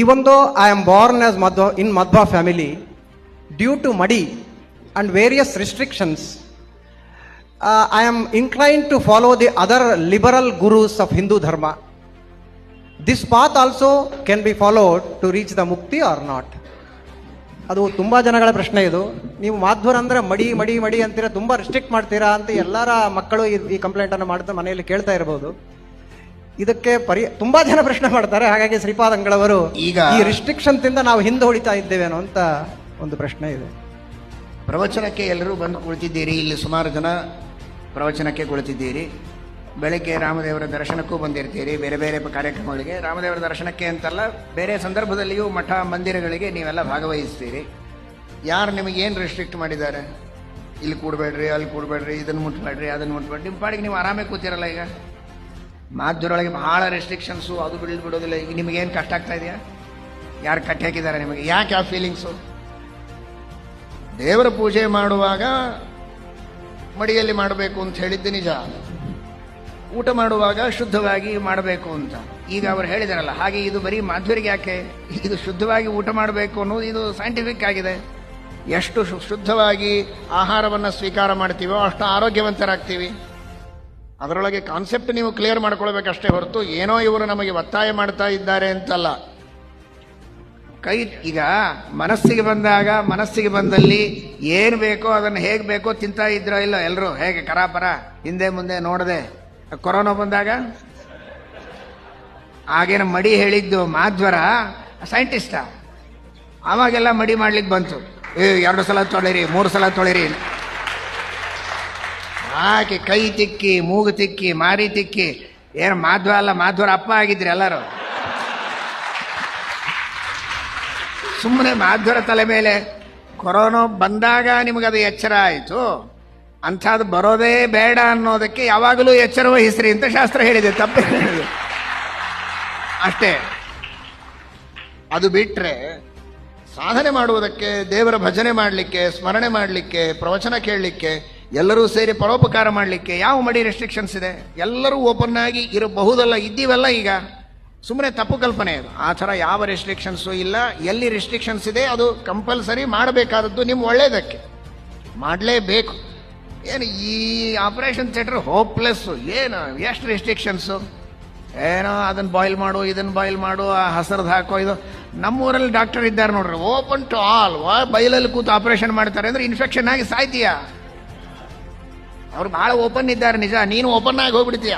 Even though I am born as Madh in Madhva family due to madi and various restrictions I am incline to follow the other liberal gurus of Hindu dharma this path also can be followed to reach the mukti or not ಅದು ತುಂಬ ಜನಗಳ ಪ್ರಶ್ನೆ ಇದು. ನೀವು ಮಾಧ್ವರ್ ಮಡಿ ಮಡಿ ಮಡಿ ಅಂತೀರಾ, ತುಂಬ ರಿಸ್ಟ್ರಿಕ್ಟ್ ಮಾಡ್ತೀರಾ ಅಂತ ಎಲ್ಲರ ಮಕ್ಕಳು ಈ ಕಂಪ್ಲೇಂಟನ್ನು ಮಾಡ್ತಾ ಮನೆಯಲ್ಲಿ ಕೇಳ್ತಾ ಇರ್ಬೋದು. ಇದಕ್ಕೆ ಪರಿ ತುಂಬಾ ಜನ ಪ್ರಶ್ನೆ ಮಾಡ್ತಾರೆ. ಹಾಗಾಗಿ ಶ್ರೀಪಾದಂಗಳವರು ಈಗ- ಈ ರಿಸ್ಟ್ರಿಕ್ಷನ್ ತಿಂದ ನಾವು ಹಿಂದೆ ಹೊಡಿತಾ ಇದ್ದೇವೇನೋ ಅಂತ ಒಂದು ಪ್ರಶ್ನೆ ಇದೆ. ಪ್ರವಚನಕ್ಕೆ ಎಲ್ಲರೂ ಬಂದು ಕುಳಿತಿದ್ದೀರಿ. ಇಲ್ಲಿ ಸುಮಾರು ಜನ ಪ್ರವಚನಕ್ಕೆ ಕುಳಿತಿದ್ದೀರಿ. ಬೆಳಗ್ಗೆ ರಾಮದೇವರ ದರ್ಶನಕ್ಕೂ ಬಂದಿರ್ತೀರಿ. ಬೇರೆ ಬೇರೆ ಕಾರ್ಯಕ್ರಮಗಳಿಗೆ. ರಾಮದೇವರ ದರ್ಶನಕ್ಕೆ ಅಂತಲ್ಲ ಬೇರೆ ಸಂದರ್ಭದಲ್ಲಿಯೂ ಮಠ ಮಂದಿರಗಳಿಗೆ ನೀವೆಲ್ಲ ಭಾಗವಹಿಸ್ತೀರಿ. ಯಾರು ನಿಮಗೆ ಏನು ರೆಸ್ಟ್ರಿಕ್ಟ್ ಮಾಡಿದ್ದಾರೆ? ಇಲ್ಲಿ ಕೂಡಬೇಡ್ರಿ ಅಲ್ಲಿ ಕೂಡಬೇಡ್ರಿ ಇದನ್ನು ಮುಟ್ಬೇಡ್ರಿ ಅದನ್ನು ಮುಟ್ಬೇಡ್ರಿ. ನಿಮ್ಮ ಪಾಡಿಗೆ ನೀವು ಆರಾಮೇ ಕೂತಿರಲ್ಲ ಈಗ. ಮಾಧ್ಯರೊಳಗೆ ಬಹಳ ರೆಸ್ಟ್ರಿಕ್ಷನ್ಸು ಅದು ಬಿಡಲು ಬಿಡೋದಿಲ್ಲ. ಈಗ ನಿಮಗೇನು ಕಷ್ಟ ಆಗ್ತಾ ಇದೆಯಾ? ಯಾರು ಕಟ್ಟಿ ಹಾಕಿದ್ದಾರೆ ನಿಮಗೆ? ಯಾಕೆ ಆ ಫೀಲಿಂಗ್ಸು ದೇವರ ಪೂಜೆ ಮಾಡುವಾಗ ಮಡಿಯಲ್ಲಿ ಮಾಡಬೇಕು ಅಂತ ಹೇಳಿದ್ದು ನಿಜ. ಊಟ ಮಾಡುವಾಗ ಶುದ್ಧವಾಗಿ ಮಾಡಬೇಕು ಅಂತ. ಈಗ ಅವರು ಹೇಳಿದಾರಲ್ಲ, ಹಾಗೆ ಇದು ಬರೀ ಮಾಧ್ವರಿಗೆ ಯಾಕೆ? ಇದು ಶುದ್ಧವಾಗಿ ಊಟ ಮಾಡಬೇಕು ಅನ್ನೋದು ಇದು ಸೈಂಟಿಫಿಕ್ ಆಗಿದೆ. ಎಷ್ಟು ಶುದ್ಧವಾಗಿ ಆಹಾರವನ್ನು ಸ್ವೀಕಾರ ಮಾಡ್ತೀವೋ ಅಷ್ಟು ಆರೋಗ್ಯವಂತರಾಗ್ತೀವಿ. ಅದರೊಳಗೆ ಕಾನ್ಸೆಪ್ಟ್ ನೀವು ಕ್ಲಿಯರ್ ಮಾಡ್ಕೊಳ್ಬೇಕಷ್ಟೇ ಹೊರತು ಏನೋ ಇವರು ನಮಗೆ ಒತ್ತಾಯ ಮಾಡ್ತಾ ಇದ್ದಾರೆ ಅಂತಲ್ಲ. ಕೈ, ಈಗ ಮನಸ್ಸಿಗೆ ಬಂದಾಗ, ಮನಸ್ಸಿಗೆ ಬಂದಲ್ಲಿ ಏನು ಬೇಕೋ ಅದನ್ನು ಹೇಗೆ ಬೇಕೋ ತಿಂತಾ ಇದ್ರೋ ಇಲ್ಲ ಎಲ್ಲರೂ ಹೇಗೆ, ಕರಾಪರ? ಹಿಂದೆ ಮುಂದೆ ನೋಡದೆ. ಕೊರೋನಾ ಬಂದಾಗ? ಆಗೇನ ಮಡಿ ಹೇಳಿದ್ದು ಮಾಧ್ವರ ಸೈಂಟಿಸ್ಟ ಆವಾಗೆಲ್ಲ ಮಡಿ ಮಾಡ್ಲಿಕ್ಕೆ ಬಂತು. ಏ, ಎರಡು ಸಲ ತೊಳಿರಿ ಮೂರು ಸಲ ತೊಳಿರಿ ಹಾಕಿ ಕೈ ತಿಕ್ಕಿ, ಮೂಗು ತಿಕ್ಕಿ, ಮಾರಿ ತಿಕ್ಕಿ. ಏನು ಮಾಧ್ವ ಅಲ್ಲ, ಮಾಧ್ವರ ಅಪ್ಪ ಆಗಿದ್ರಿ ಎಲ್ಲರೂ. ಸುಮ್ಮನೆ ಮಾಧ್ವರ ತಲೆ ಮೇಲೆ ಕೊರೋನಾ ಬಂದಾಗ ನಿಮಗದು ಎಚ್ಚರ ಆಯಿತು. ಅಂಥದ್ದು ಬರೋದೇ ಬೇಡ ಅನ್ನೋದಕ್ಕೆ ಯಾವಾಗಲೂ ಎಚ್ಚರ ವಹಿಸ್ರಿ ಅಂತ ಶಾಸ್ತ್ರ ಹೇಳಿದೆ, ತಪ್ಪೇ ಹೇಳಿದೆ. ಅಷ್ಟೇ. ಅದು ಬಿಟ್ಟರೆ ಸಾಧನೆ ಮಾಡುವುದಕ್ಕೆ, ದೇವರ ಭಜನೆ ಮಾಡಲಿಕ್ಕೆ, ಸ್ಮರಣೆ ಮಾಡಲಿಕ್ಕೆ, ಪ್ರವಚನ ಕೇಳಲಿಕ್ಕೆ ಎಲ್ಲರೂ ಸೇರಿ ಪರೋಪಕಾರ ಮಾಡಲಿಕ್ಕೆ ಯಾವ ಮಡಿ ರೆಸ್ಟ್ರಿಕ್ಷನ್ಸ್ ಇದೆ? ಎಲ್ಲರೂ ಓಪನ್ ಆಗಿ ಇರಬಹುದಲ್ಲ, ಇದ್ದೀವಲ್ಲ ಈಗ? ಸುಮ್ಮನೆ ತಪ್ಪು ಕಲ್ಪನೆ ಅದು. ಆ ಥರ ಯಾವ ರೆಸ್ಟ್ರಿಕ್ಷನ್ಸು ಇಲ್ಲ. ಎಲ್ಲಿ ರೆಸ್ಟ್ರಿಕ್ಷನ್ಸ್ ಇದೆ, ಅದು ಕಂಪಲ್ಸರಿ ಮಾಡಬೇಕಾದದ್ದು ನಿಮ್ಮ ಒಳ್ಳೆಯದಕ್ಕೆ ಮಾಡಲೇಬೇಕು. ಏನು ಈ ಆಪರೇಷನ್ ಥಿಯೇಟರ್ ಹೋಪ್ಲೆಸ್ಸು ಏನು, ಎಷ್ಟು ರೆಸ್ಟ್ರಿಕ್ಷನ್ಸು ಏನೋ ಅದನ್ನ ಬಾಯ್ಲ್ ಮಾಡು ಇದನ್ನು ಬಾಯ್ಲ್ ಮಾಡು, ಆ ಹಸರದ ಹಾಕೋ, ಇದು. ನಮ್ಮೂರಲ್ಲಿ ಡಾಕ್ಟರ್ ಇದ್ದಾರೆ ನೋಡ್ರಿ ಓಪನ್ ಟು ಆಲ್ ಬೈಲಲ್ಲಿ ಕೂತು ಆಪರೇಷನ್ ಮಾಡ್ತಾರೆ ಅಂದರೆ ಇನ್ಫೆಕ್ಷನ್ ಆಗಿ ಸಾಯ್ತೀಯ? ಅವ್ರು ಬಹಳ ಓಪನ್ ಇದ್ದಾರೆ ನಿಜ. ನೀನು ಓಪನ್ ಆಗಿ ಹೋಗ್ಬಿಡ್ತೀಯ.